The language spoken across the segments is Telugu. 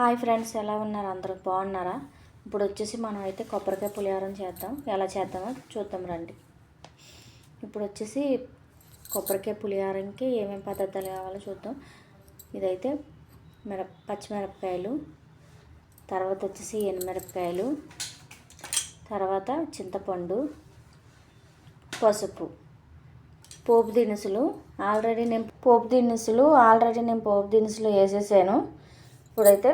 హాయ్ ఫ్రెండ్స్ ఎలా ఉన్నారు? అందరూ బాగున్నారా? ఇప్పుడు వచ్చేసి మనం అయితే కొబ్బరికాయ పులిహోరం చేద్దాం. ఎలా చేద్దామో చూద్దాం రండి. ఇప్పుడు వచ్చేసి కొబ్బరికాయ పులిహోరంకి ఏమేమి పదార్థాలు కావాలో చూద్దాం. ఇదైతే మిరప పచ్చిమిరపకాయలు తర్వాత వచ్చేసి ఎనిమిరపకాయలు తర్వాత చింతపండు పసుపు పోపు దినుసులు. ఆల్రెడీ నేను పోపు దినుసులు ఆల్రెడీ నేను పోపు దినుసులు వేసేసాను. ఇప్పుడైతే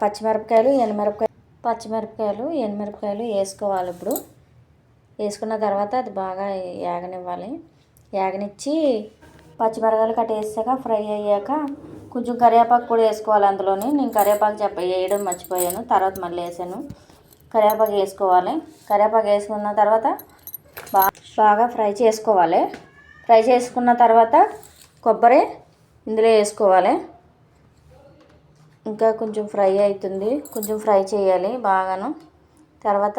పచ్చిమిరపకాయలు ఎనమిరపకాయలు పచ్చిమిరపకాయలు ఎనమిరపకాయలు వేసుకోవాలి ఇప్పుడు. వేసుకున్న తర్వాత అది బాగా యాగనివ్వాలి. యాగనిచ్చి పచ్చిమిరపకాయలు కట్ వేసాక ఫ్రై అయ్యాక కొంచెం కరివేపాకు కూడా వేసుకోవాలి అందులోని. నేను కరివేపాకు చెప్ప వేయడం మర్చిపోయాను. తర్వాత మళ్ళీ వేసాను. కరివేపాకు వేసుకోవాలి. కరివేపాకు వేసుకున్న తర్వాత బాగా బాగా ఫ్రై చేసుకోవాలి. ఫ్రై చేసుకున్న తర్వాత కొబ్బరి ఇందులో వేసుకోవాలి. ఇంకా కొంచెం ఫ్రై అవుతుంది. కొంచెం ఫ్రై చేయాలి బాగాను. తర్వాత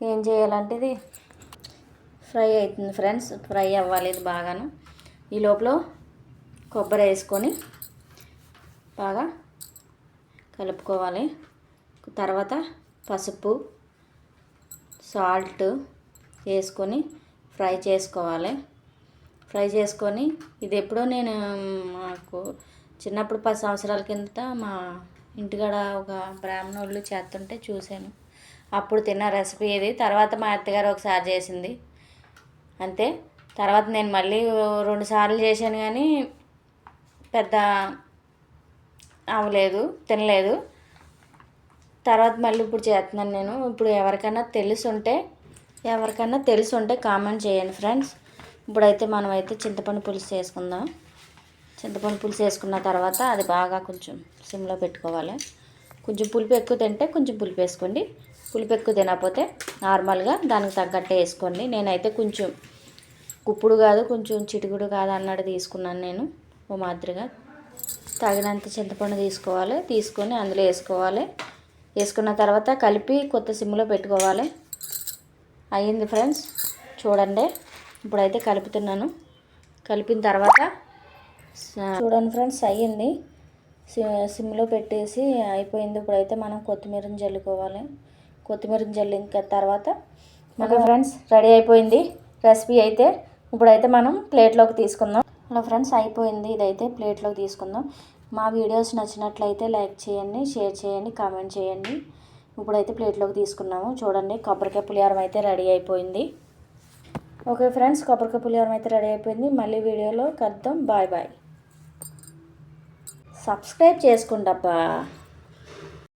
ఏం చేయాలంటే ఇది ఫ్రై అవుతుంది ఫ్రెండ్స్. ఫ్రై అవ్వాలి ఇది బాగాను. ఈ లోపల కొబ్బరి వేసుకొని బాగా కలుపుకోవాలి. తర్వాత పసుపు సాల్ట్ వేసుకొని ఫ్రై చేసుకోవాలి. ఫ్రై చేసుకొని ఇది ఎప్పుడో నేను మాకు చిన్నప్పుడు పది సంవత్సరాల కిందట మా ఇంటికాడ ఒక బ్రాహ్మణోళ్ళు చేస్తుంటే చూశాను. అప్పుడు తిన్న రెసిపీ ఇది తర్వాత మా అత్తగారు ఒకసారి చేసింది. అంతే. తర్వాత నేను మళ్ళీ రెండు సార్లు చేశాను కానీ పెద్ద అవ్వలేదు తినలేదు. తర్వాత మళ్ళీ ఇప్పుడు చేస్తున్నాను నేను. ఇప్పుడు ఎవరికైనా తెలుసుంటే ఎవరికైనా తెలుసుంటే కామెంట్ చేయండి ఫ్రెండ్స్. ఇప్పుడైతే మనమైతే చింతపండు పులుసు చేసుకుందాం. చింతపండు పులుసు వేసుకున్న తర్వాత అది బాగా కొంచెం సిమ్లో పెట్టుకోవాలి. కొంచెం పులుపు ఎక్కువ తింటే కొంచెం పులుపు వేసుకోండి. పులుపు ఎక్కువ తినకపోతే నార్మల్గా దానికి తగ్గట్టే వేసుకోండి. నేనైతే కొంచెం కుప్పుడు కాదు కొంచెం చిటుకుడు కాదు అన్నట్టు తీసుకున్నాను నేను. ఓ మాదిరిగా తగినంత చింతపండు తీసుకోవాలి. తీసుకొని అందులో వేసుకోవాలి. వేసుకున్న తర్వాత కలిపి కొత్త సిమ్లో పెట్టుకోవాలి. అయ్యింది ఫ్రెండ్స్. చూడండి. ఇప్పుడైతే కలుపుతున్నాను. కలిపిన తర్వాత చూడండి ఫ్రెండ్స్ అయ్యింది. సిమ్లో పెట్టేసి అయిపోయింది. ఇప్పుడైతే మనం కొత్తిమీరని జల్లుకోవాలి. కొత్తిమీరని జల్లిన తర్వాత ఓకే ఫ్రెండ్స్ రెడీ అయిపోయింది. రెసిపీ అయితే ఇప్పుడైతే మనం ప్లేట్లోకి తీసుకుందాం. హలో ఫ్రెండ్స్ అయిపోయింది. ఇదైతే ప్లేట్లోకి తీసుకుందాం. మా వీడియోస్ నచ్చినట్లయితే లైక్ చేయండి షేర్ చేయండి కామెంట్ చేయండి. ఇప్పుడైతే ప్లేట్లోకి తీసుకున్నాము. చూడండి కొబ్బరికాయ పులిహారం అయితే రెడీ అయిపోయింది. ఓకే ఫ్రెండ్స్ కొబ్బరికాయ పులిహోరం అయితే రెడీ అయిపోయింది. మళ్ళీ వీడియోలో కలుద్దాం. Bye bye. సబ్స్క్రైబ్ చేసుకోండి అబ్బా